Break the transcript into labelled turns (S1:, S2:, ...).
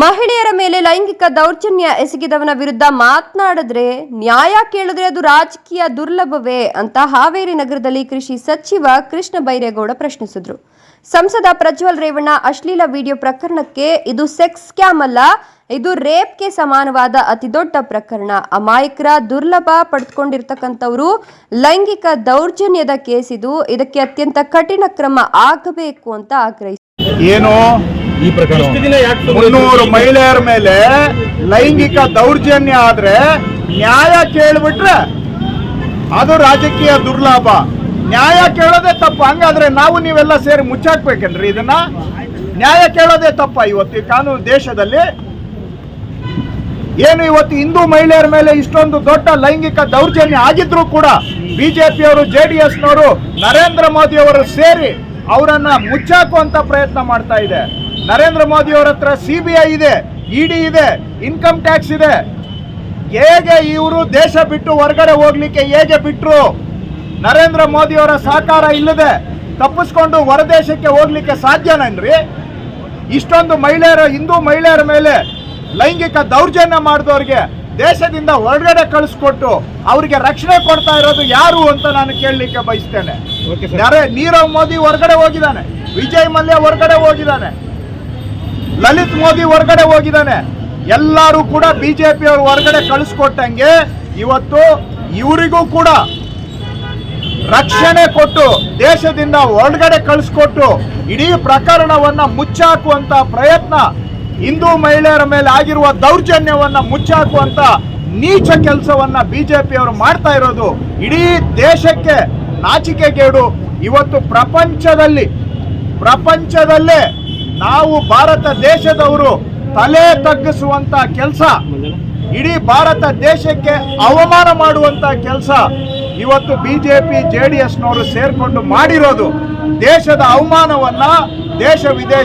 S1: ಮಹಿಳೆಯರ ಮೇಲೆ ಲೈಂಗಿಕ ದೌರ್ಜನ್ಯ ಎಸಗಿದವನ ವಿರುದ್ಧ ಮಾತನಾಡಿದ್ರೆ ನ್ಯಾಯ ಕೇಳಿದ್ರೆ ಅದು ರಾಜಕೀಯ ದುರ್ಲಭವೇ ಅಂತ ಹಾವೇರಿ ನಗರದಲ್ಲಿ ಕೃಷಿ ಸಚಿವ ಕೃಷ್ಣ ಬೈರೇಗೌಡ ಪ್ರಶ್ನಿಸಿದ್ರು. ಸಂಸದ ಪ್ರಜ್ವಲ್ ರೇವಣ್ಣ ಅಶ್ಲೀಲ ವಿಡಿಯೋ ಪ್ರಕರಣಕ್ಕೆ ಇದು ಸೆಕ್ಸ್ ಸ್ಕ್ಯಾಮ್ ಅಲ್ಲ, ಇದು ರೇಪ್ಗೆ ಸಮಾನವಾದ ಅತಿದೊಡ್ಡ ಪ್ರಕರಣ. ಅಮಾಯಕರ ದುರ್ಲಭ ಪಡೆದುಕೊಂಡಿರ್ತಕ್ಕಂಥವರು ಲೈಂಗಿಕ ದೌರ್ಜನ್ಯದ ಕೇಸ್ ಇದು ಇದಕ್ಕೆ ಅತ್ಯಂತ ಕಠಿಣ ಕ್ರಮ ಆಗಬೇಕು ಅಂತ ಆಗ್ರಹಿಸಿದರು
S2: ಈ ಪ್ರಕರಣ.
S3: ಮುನ್ನೂರು ಮಹಿಳೆಯರ ಮೇಲೆ ಲೈಂಗಿಕ ದೌರ್ಜನ್ಯ ಆದ್ರೆ ನ್ಯಾಯ ಕೇಳ್ಬಿಟ್ರೆ ಅದು ರಾಜಕೀಯ ದುರ್ಲಾಭ. ನ್ಯಾಯ ಕೇಳೋದೇ ತಪ್ಪು. ಹಂಗಾದ್ರೆ ನಾವು ನೀವೆಲ್ಲ ಸೇರಿ ಮುಚ್ಚಾಕ್ಬೇಕೇನ್ರಿ ಇದನ್ನ? ನ್ಯಾಯ ಕೇಳೋದೇ ತಪ್ಪ ಇವತ್ತು ಈ ಕಾನೂನು ದೇಶದಲ್ಲಿ. ಏನು ಇವತ್ತು ಹಿಂದೂ ಮಹಿಳೆಯರ ಮೇಲೆ ಇಷ್ಟೊಂದು ದೊಡ್ಡ ಲೈಂಗಿಕ ದೌರ್ಜನ್ಯ ಆಗಿದ್ರು ಕೂಡ ಬಿಜೆಪಿಯವರು ಜೆ ಡಿ ಎಸ್ನವರು ನರೇಂದ್ರ ಮೋದಿ ಅವರು ಸೇರಿ ಅವರನ್ನ ಮುಚ್ಚಾಕುವಂತ ಪ್ರಯತ್ನ ಮಾಡ್ತಾ ಇದೆ. ನರೇಂದ್ರ ಮೋದಿ ಅವರ ಹತ್ರ ಸಿ ಬಿ ಐ ಇದೆ ಇಡಿ ಇದೆ ಇನ್ಕಮ್ ಟ್ಯಾಕ್ಸ್ ಇದೆ. ಹೇಗೆ ಇವರು ದೇಶ ಬಿಟ್ಟು ಹೊರಗಡೆ ಹೋಗ್ಲಿಕ್ಕೆ ಹೇಗೆ ಬಿಟ್ರು? ನರೇಂದ್ರ ಮೋದಿ ಅವರ ಸಹಕಾರ ಇಲ್ಲದೆ ತಪ್ಪಿಸ್ಕೊಂಡು ಹೊರದೇಶಕ್ಕೆ ಹೋಗ್ಲಿಕ್ಕೆ ಸಾಧ್ಯನೇನ್ರಿ? ಇಷ್ಟೊಂದು ಮಹಿಳೆಯರ ಹಿಂದೂ ಮಹಿಳೆಯರ ಮೇಲೆ ಲೈಂಗಿಕ ದೌರ್ಜನ್ಯ ಮಾಡಿದವ್ರಿಗೆ ದೇಶದಿಂದ ಹೊರಗಡೆ ಕಳಿಸ್ಕೊಟ್ಟು ಅವರಿಗೆ ರಕ್ಷಣೆ ಕೊಡ್ತಾ ಇರೋದು ಯಾರು ಅಂತ ನಾನು ಕೇಳಲಿಕ್ಕೆ ಬಯಸ್ತೇನೆ. ನೀರವ್ ಮೋದಿ ಹೊರಗಡೆ ಹೋಗಿದ್ದಾನೆ ವಿಜಯ್ ಮಲ್ಯ ಹೊರಗಡೆ ಹೋಗಿದ್ದಾನೆ. ಲಲಿತ್ ಮೋದಿ ಹೊರಗಡೆ ಹೋಗಿದ್ದಾನೆ. ಎಲ್ಲರೂ ಕೂಡ ಬಿಜೆಪಿ ಅವರು ಹೊರಗಡೆ ಕಳಿಸ್ಕೊಟ್ಟಂಗೆ ಇವತ್ತು ಇವರಿಗೂ ಕೂಡ ರಕ್ಷಣೆ ಕೊಟ್ಟು, ದೇಶದಿಂದ ಹೊರಗಡೆ ಕಳಿಸ್ಕೊಟ್ಟು ಇಡೀ ಪ್ರಕರಣವನ್ನ ಮುಚ್ಚಾಕುವಂತ ಪ್ರಯತ್ನ ಹಿಂದೂ ಮಹಿಳೆಯರ ಮೇಲೆ ಆಗಿರುವ ದೌರ್ಜನ್ಯವನ್ನ ಮುಚ್ಚಾಕುವಂತ ನೀಚ ಕೆಲಸವನ್ನ ಬಿಜೆಪಿ ಅವರು ಮಾಡ್ತಾ ಇರೋದು ಇಡೀ ದೇಶಕ್ಕೆ ನಾಚಿಕೆಗೇಡು. ಇವತ್ತು ಪ್ರಪಂಚದಲ್ಲಿ, ಪ್ರಪಂಚದಲ್ಲೇ ನಾವು ಭಾರತ ದೇಶದವರು ತಲೆ ತಗ್ಗಿಸುವಂತ ಕೆಲಸ, ಇಡೀ ಭಾರತ ದೇಶಕ್ಕೆ ಅವಮಾನ ಮಾಡುವಂತ ಕೆಲಸ ಇವತ್ತು ಬಿಜೆಪಿ ಜೆ ಡಿ ಎಸ್ನವರು ಸೇರ್ಕೊಂಡು ಮಾಡಿರೋದು ದೇಶದ ಅವಮಾನವನ್ನ ದೇಶ ವಿದೇಶ